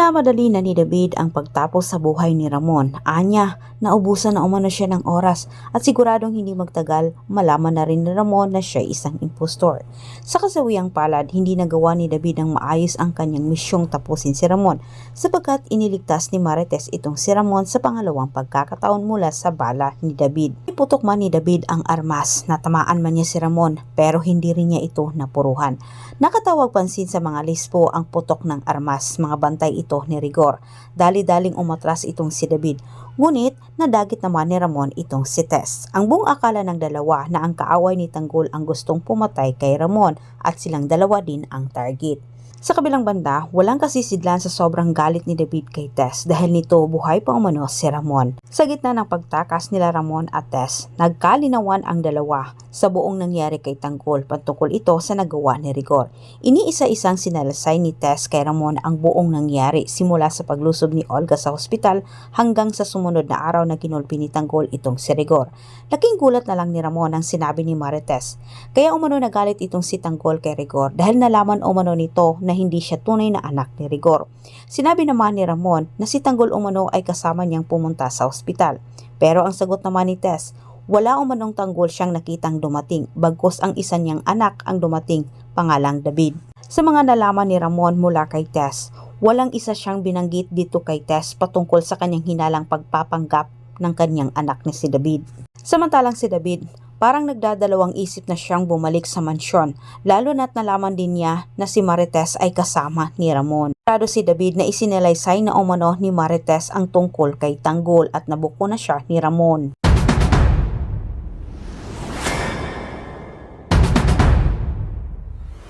Minamadali na ni David ang pagtapos sa buhay ni Ramon. Anya, naubusan na umano siya ng oras at siguradong hindi magtagal malaman na rin ni Ramon na siya isang impostor. Sa kasawiang palad, hindi nagawa ni David ang maayos ang kanyang misyong tapusin si Ramon sapagkat iniligtas ni Marites itong si Ramon sa pangalawang pagkakataon mula sa bala ni David. Iputok man ni David ang armas, natamaan man niya si Ramon pero hindi rin niya ito napuruhan. Nakatawag pansin sa mga lispo ang putok ng armas, mga bantay ito ni Rigor. Dali-daling umatras itong si David. Ngunit nadagit naman ni Ramon itong si Tess. Ang buong akala ng dalawa na ang kaaway ni Tanggol ang gustong pumatay kay Ramon at silang dalawa din ang target. Sa kabilang banda, walang kasisidlan sa sobrang galit ni David kay Tess dahil nito buhay pa umano si Ramon. Sa gitna ng pagtakas nila Ramon at Tess, nagkalinawan ang dalawa sa buong nangyari kay Tanggol patungkol ito sa nagawa ni Rigor. Iniisa-isang sinalasay ni Tess kay Ramon ang buong nangyari simula sa paglusob ni Olga sa ospital hanggang sa sumunod na araw na kinulpi ni Tanggol itong si Rigor. Laking gulat na lang ni Ramon ang sinabi ni Marites. Kaya umano nagalit itong si Tanggol kay Rigor dahil nalaman umano nito na hindi siya tunay na anak ni Rigor. Sinabi naman ni Ramon na si Tanggol umano ay kasama niyang pumunta sa ospital. Pero ang sagot naman ni Tess, wala umanong tanggol siyang nakitang dumating, bagkus ang isa niyang anak ang dumating, pangalang David. Sa mga nalaman ni Ramon mula kay Tess, walang isa siyang binanggit dito kay Tess patungkol sa kanyang hinalang pagpapanggap ng kanyang anak ni si David. Samantalang si David, parang nagdadalawang isip na siyang bumalik sa mansyon, lalo na't nalaman din niya na si Marites ay kasama ni Ramon. Sigurado si David na isinalaysay na umano ni Marites ang tungkol kay Tanggol at nabuko na siya ni Ramon.